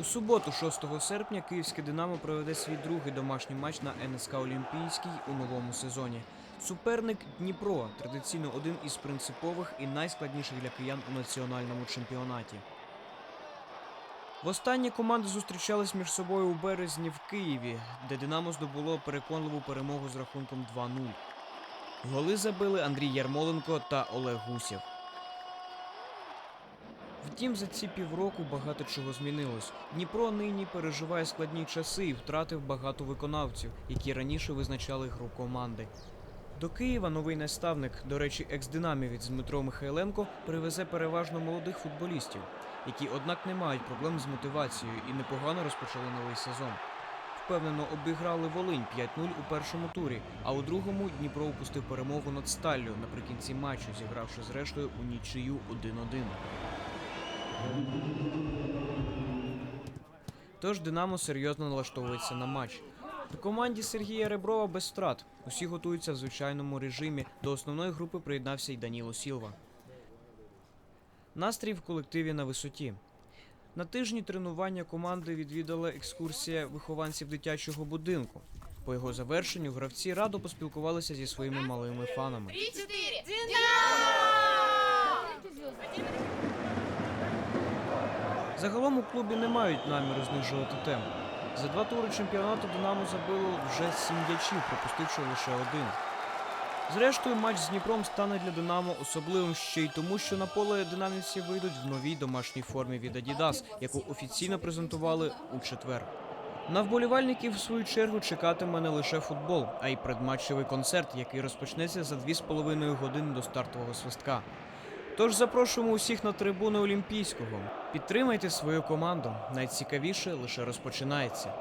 У суботу, 6 серпня, київське Динамо проведе свій другий домашній матч на НСК Олімпійський у новому сезоні. Суперник Дніпро традиційно один із принципових і найскладніших для киян у національному чемпіонаті. Востаннє команди зустрічались між собою у березні в Києві, де Динамо здобуло переконливу перемогу з рахунком 2-0. Голи забили Андрій Ярмоленко та Олег Гусєв. Втім, за ці півроку багато чого змінилось. Дніпро нині переживає складні часи і втратив багато виконавців, які раніше визначали гру команди. До Києва новий наставник, до речі, екс-динамівець Дмитро Михайленко, привезе переважно молодих футболістів, які, однак, не мають проблем з мотивацією і непогано розпочали новий сезон. Впевнено, обіграли Волинь 5-0 у першому турі, а у другому Дніпро упустив перемогу над Сталлю наприкінці матчу, зігравши зрештою у нічию 1-1. Тож Динамо серйозно налаштовується на матч. У команді Сергія Реброва без втрат. Усі готуються в звичайному режимі. До основної групи приєднався й Даніло Сілва. Настрій в колективі на висоті. На тижні тренування команди відвідала екскурсія вихованців дитячого будинку. По його завершенню гравці радо поспілкувалися зі своїми малими фанами. Три-четыре. Загалом у клубі не мають наміру знижувати темп. За два тури чемпіонату Динамо забило вже сім м'ячів, пропустивши лише один. Зрештою, матч з Дніпром стане для Динамо особливим ще й тому, що на поле динамівці вийдуть в новій домашній формі від Adidas, яку офіційно презентували у четвер. На вболівальників, в свою чергу, чекатиме не лише футбол, а й предматчевий концерт, який розпочнеться за 2,5 години до стартового свистка. Тож запрошуємо усіх на трибуну Олімпійського. Підтримайте свою команду. Найцікавіше лише розпочинається.